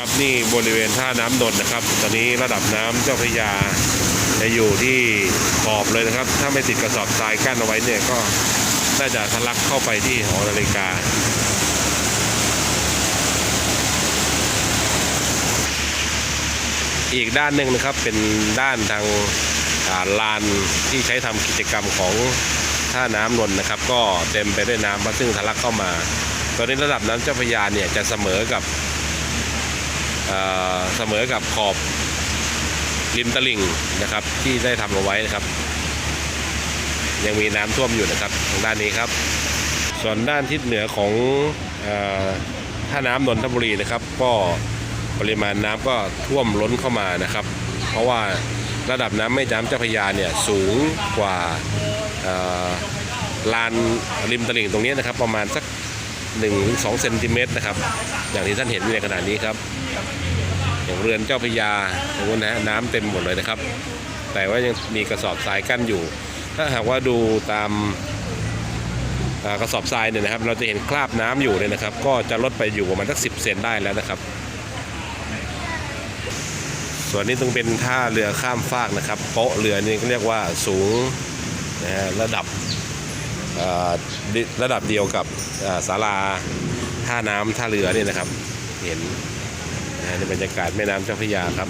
ครับนี่บริเวณท่าน้ำนนท์นะครับ ตอนนี้ระดับน้ำเจ้าพระยาจะอยู่ที่ขอบเลยนะครับ ถ้าไม่ติดกระสอบทรายกั้นเอาไว้เนี่ยก็น่าจะทะลักเข้าไปที่หอนาฬิกาอีกด้านหนึ่งนะครับเป็นด้านทางาลานที่ใช้ทำกิจกรรมของท่าน้ำนนท์นะครับ ก็เต็มไปด้วยน้ำมาซึ่งทะลักเข้ามา ตอนนี้ระดับน้ำเจ้าพระยาเนี่ยจะเสมอกับ เสมอกับขอบริมตลิ่งนะครับ ที่ได้ทำเอาไว้นะครับ ยังมีน้ำท่วมอยู่นะครับทางด้านนี้ครับ ส่วนด้านทิศเหนือของอท่าน้ำนนทบุรีนะครับ ก็ปริมาณน้ำก็ท่วมล้นเข้ามานะครับ เพราะว่าระดับน้ำแม่น้ำเจ้าพระยาเนี่ยสูงกว่าลานริมตลิ่งตรงนี้นะครับ ประมาณสัก 1-2เซนติเมตรนะครับ อย่างที่ท่านเห็นในขณะนี้ครับอย่างเรือนเจ้าพยาตรงนู้นนะฮะน้ำเต็มหมดเลยนะครับ แต่ว่ายังมีกระสอบทรายกั้นอยู่ ถ้าหากว่าดูตามกระสอบทรายเนี่ยนะครับ เราจะเห็นคราบน้ำอยู่เนี่ยนะครับ ก็จะลดไปอยู่ประมาณสักสิเซนได้แล้วนะครับ ส่วนนี้ต้องเป็นท่าเรือข้ามฟากนะครับโป๊ะเรือนี่ก็เรียกว่าสูงนะฮะระดับ ระดับเดียวกับศาลาท่าน้ำท่าเรือนี่นะครับ เห็นในบรรยากาศแม่น้ำเจ้าพระยาครับ